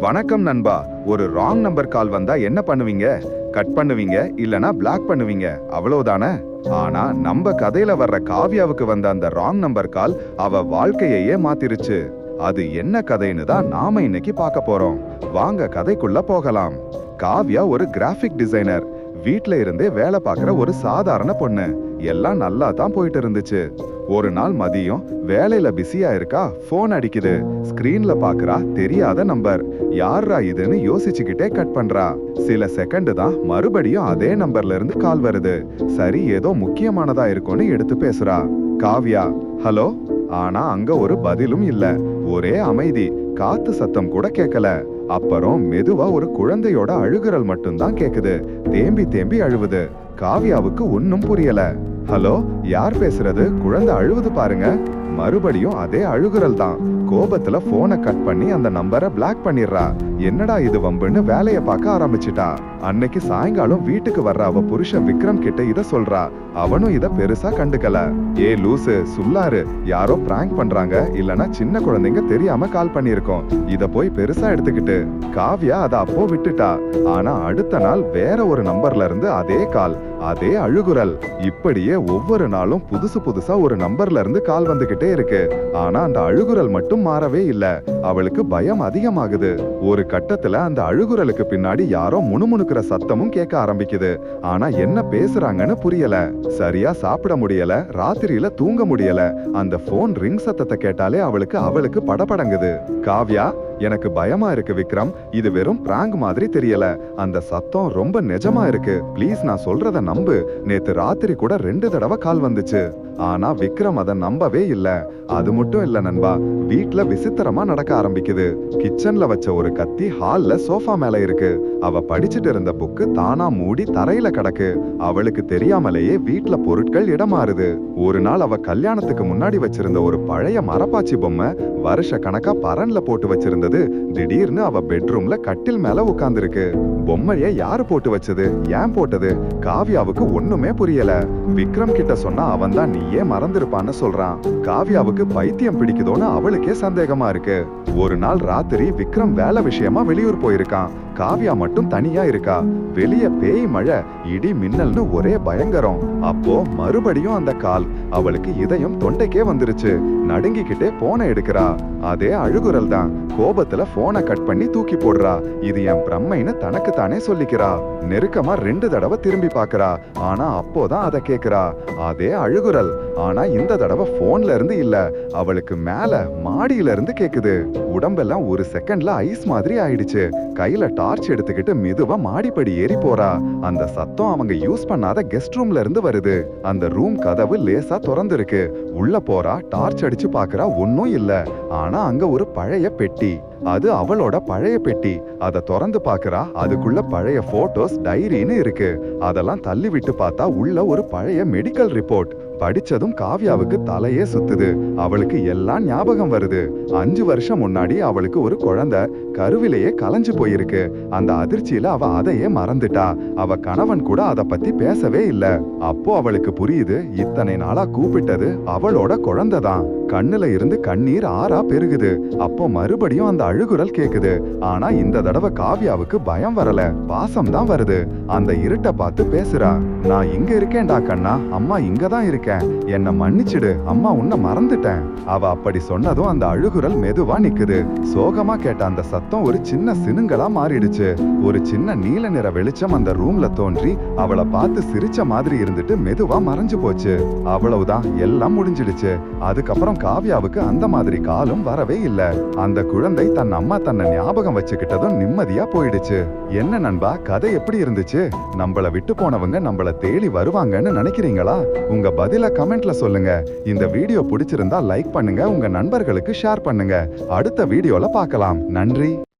வணக்கம் நண்பா. ஒரு ராங் நம்பர் கால் வந்தா என்ன பண்ணுவீங்க? கட் பண்ணுவீங்க இல்லனா பிளாக் பண்ணுவீங்க. அவ்வளவுதானே? ஆனா நம்ம கதையில வர்ற காவ்யாவுக்கு வந்த அந்த ராங் நம்பர் கால் அவ வாழ்க்கையையே மாத்திருச்சு. அது என்ன கதைன்னு தான் நாம இன்னைக்கு பார்க்க போறோம். வாங்க கதைக்குள்ள போகலாம். காவ்யா ஒரு கிராஃபிக் டிசைனர் வீட்ல இருந்தே வேலை பார்க்குற ஒரு சாதாரண பொண்ணு. எல்லாம் நல்லா தான் போயிட்டு இருந்துச்சு. ஒரு நாள் மதியம் வேலையில பிஸியா இருக்கா? ஃபோன் அடிக்குது. ஸ்கிரீன்ல பாக்குறா தெரியாத நம்பர். யாரா இதுன்னு யோசிச்சுக்கிட்டே கட் பண்றா. சில செகண்ட் தான் மறுபடியும் அதே நம்பர்ல இருந்து கால் வருது. சரி ஏதோ முக்கியமானதா இருக்கும்னு எடுத்து பேசுறா. காவ்யா ஹலோ? ஆனா அங்க ஒரு பதிலும் இல்ல. ஒரே அமைதி. காத்து சத்தம் கூட கேட்கல அப்புறம் மெதுவா ஒரு குழந்தையோட அழுகுரல் மட்டும்தான் கேக்குது. தேம்பி தேம்பி அழுவுது. காவ்யாவுக்கு ஒன்னும் புரியல. ஹலோ யார் பேசுறது? குழந்தை அழுவுது பாருங்க. மறுபடியும் அதே அழுகுறல் தான். கோபத்துல போனை கட் பண்ணி அந்த நம்பரை பிளாக் பண்ணிடுறா. என்னடா இது வம்புன்னு வேலையை பார்க்க ஆரம்பிச்சிட்டா. அன்னைக்கு சாயங்காலம் வீட்டுக்கு வர்ற அவ புருஷன் விக்ரம் கிட்ட இத சொல்றா. அவனும் இத பெருசா கண்டுக்கல. ஏ லூசு சுல்லாரு யாரோ பிராங்க் பண்றாங்க. இல்லனா சின்ன குழந்தைங்க தெரியாம கால் பண்ணிருக்கோம் இத போய் பெருசா எடுத்துக்கிட்டு. காவ்யா அத அப்போ விட்டுட்டா. ஆனா அடுத்த நாள் வேற ஒரு நம்பர்ல இருந்து அதே கால் அதே அழுகுரல். இப்படியே ஒவ்வொரு நாளும் புதுசு புதுசா ஒரு நம்பர்ல இருந்து கால் வந்துகிட்டே இருக்கு. ஆனா அந்த அழுகுரல் மட்டும் மாறவே இல்ல. அவளுக்கு பயம் அதிகமாகுது. ஒரு கட்டத்துல அந்த அழுகுரலுக்கு பின்னாடி யாரோ முணுமுணுக்கிற சத்தமும் கேட்க ஆரம்பிக்குது. ஆனா என்ன பேசுறாங்கன்னு புரியல. சரியா சாப்பிட முடியல. ராத்திரியில தூங்க முடியல. அந்த போன் ரிங் சத்தத்தை கேட்டாலே அவளுக்கு அவளுக்கு படபடங்குது. காவ்யா எனக்கு பயமா இருக்கு விக்ரம். இது வெறும் பிராங்க் மாதிரி தெரியல. அந்த சத்தம் ரொம்ப நிஜமா இருக்கு. ப்ளீஸ் நான் சொல்றத நம்பு. நேத்து ராத்திரி கூட ரெண்டு தடவை கால் வந்துச்சு. ஆனா விக்ரம் அதை நம்பவே இல்ல. அது மட்டும் இல்ல நண்பா. வீட்ல விசித்திரமா நடக்க ஆரம்பிக்குது. கிச்சன்ல வச்ச ஒரு கத்தி ஹால்ல சோஃபா மேல இருக்கு. அவ படிச்சுட்டு இருந்த புக்கு தானா மூடி தரையில கிடக்கு. அவளுக்கு தெரியாமலேயே வீட்ல பொருட்கள் இடமாறுது ஒரு நாள் அவ கல்யாணத்துக்கு முன்னாடி வச்சிருந்த ஒரு பழைய மரப்பாச்சி பொம்மை வருஷ கணக்கா பரன்ல போட்டு வச்சிருந்தது. திடீர்னு அவ பெட்ரூம்ல கட்டில் மேல உட்கார்ந்துருக்கு பொம்மைய யாரு போட்டு வச்சது? ஏன் போட்டது? காவ்யாவுக்கு ஒண்ணுமே புரியல. விக்ரம் கிட்ட சொன்னா அவன் தான் நீயே மறந்திருப்பான்னு சொல்றான். காவ்யாவுக்கு பைத்தியம் பிடிக்குதோன்னு அவளுக்கே சந்தேகமா இருக்கு. ஒரு நாள் ராத்திரி விக்ரம் வேலை விஷயமா வெளியூர் போயிருக்கான். காவியா மட்டும் தனியா இருக்கா? வெளிய பேய் மழை இடி மின்னல்னு ஒரே பயங்கரம். அப்போ மறுபடியும் அந்த கால். அவளுக்கு இதயம் தொண்டைக்கே வந்துருச்சு. நடுங்கிக்கிட்டே போனை எடுக்கிறா. அதே அழுகுரல் தான். கோபத்துல போனை கட் பண்ணி தூக்கி போடுறா. இது என் பிரம்மைன்னு தனக்கு தானே சொல்லிக்கிறா. நெருக்கமா ரெண்டு தடவை திரும்பி பாக்குறா ஆனா அப்போதான் அதை கேக்குறா. அதே அழுகுரல். ஆனா இந்த தடவை போன்ல இருந்து இல்ல. அவளுக்கு மேல மாடியில இருந்து கேக்குது. உடம்பெல்லாம் ஒரு செகண்ட்ல ஐஸ் மாதிரி ஆயிடுச்சு. கையில டார்ச் எடுத்துக்கிட்டு மெதுவா மாடிப்படி ஏறி போறா. அந்த சத்தம் அவங்க யூஸ் பண்ணாத கெஸ்ட் ரூம்ல இருந்து வருது. அந்த ரூம் கதவு லேசா திறந்திருக்கு. உள்ள போறா டார்ச் அடிச்சு பாக்குறா ஒன்னும் இல்ல. ஆனா அங்க ஒரு பழைய பெட்டி. அது அவளோட பழைய பெட்டி. அதை திறந்து பாக்குறா. அதுக்குள்ள பழைய போட்டோஸ் டைரின்னு இருக்கு. அதெல்லாம் தள்ளி விட்டு பார்த்தா உள்ள ஒரு பழைய மெடிக்கல் ரிப்போர்ட் படிச்சதும் காவ்யாவுக்கு தலையே சுத்துது. அவளுக்கு எல்லாம் ஞாபகம் வருது. அஞ்சு வருஷம் முன்னாடி அவளுக்கு ஒரு குழந்தை கருவிலேயே கலைஞ்சு போயிருக்கு. அந்த அதிர்ச்சியில அவ அதையே மறந்துட்டா. அவ கணவன் கூட அத பத்தி பேசவே இல்ல. அப்போ அவளுக்கு புரியுது இத்தனை நாளா கூப்பிட்டது அவளோட குழந்தை தான் கண்ணுல இருந்து கண்ணீர் ஆறா பெருகுது. அப்போ மறுபடியும் அந்த அழுகுரல் கேக்குது. ஆனா இந்த தடவை காவ்யாவுக்கு பயம் வரல. பாசம் தான் வருது. அந்த இருட்ட பார்த்து பேசுறா. நான் இங்க இருக்கேன்டா கண்ணா. அம்மா இங்க தான் இருக்கேன். என்ன மன்னிச்சிடு. அம்மா உன்னை மறந்துட்டேன். அவ அப்படி சொன்னதும் அந்த அழுகுரல் மெதுவா நிக்குது. சோகமா கேட்ட அந்த சத்தம் ஒரு சின்ன சினுங்களா மாறிடுச்சு. ஒரு சின்ன நீல நிற வெளிச்சம் அந்த ரூம்ல தோன்றி அவளை பார்த்து சிரிச்ச மாதிரி இருந்துட்டு மெதுவா மறைஞ்சு போச்சு. அவ்வளவுதான். எல்லாம் முடிஞ்சிடுச்சு. அதுக்கப்புறம் காவ்யாவுக்கு அந்த மாதிரி காலும் வரவே இல்ல. அந்த குழந்தை தன் அம்மா தன்னை ஞாபகம் வச்சுக்கிட்டதும் நிம்மதியா போயிடுச்சு. என்ன நண்பா கதை எப்படி இருந்துச்சு? நம்மள விட்டு போனவங்க நம்மள தேடி வருவாங்கன்னு நினைக்கிறீங்களா? உங்க பதில கமெண்ட்ல சொல்லுங்க. இந்த வீடியோ பிடிச்சிருந்தா லைக் பண்ணுங்க உங்க நண்பர்களுக்கு ஷேர் பண்ணுங்க. அடுத்த வீடியோல பார்க்கலாம். நன்றி.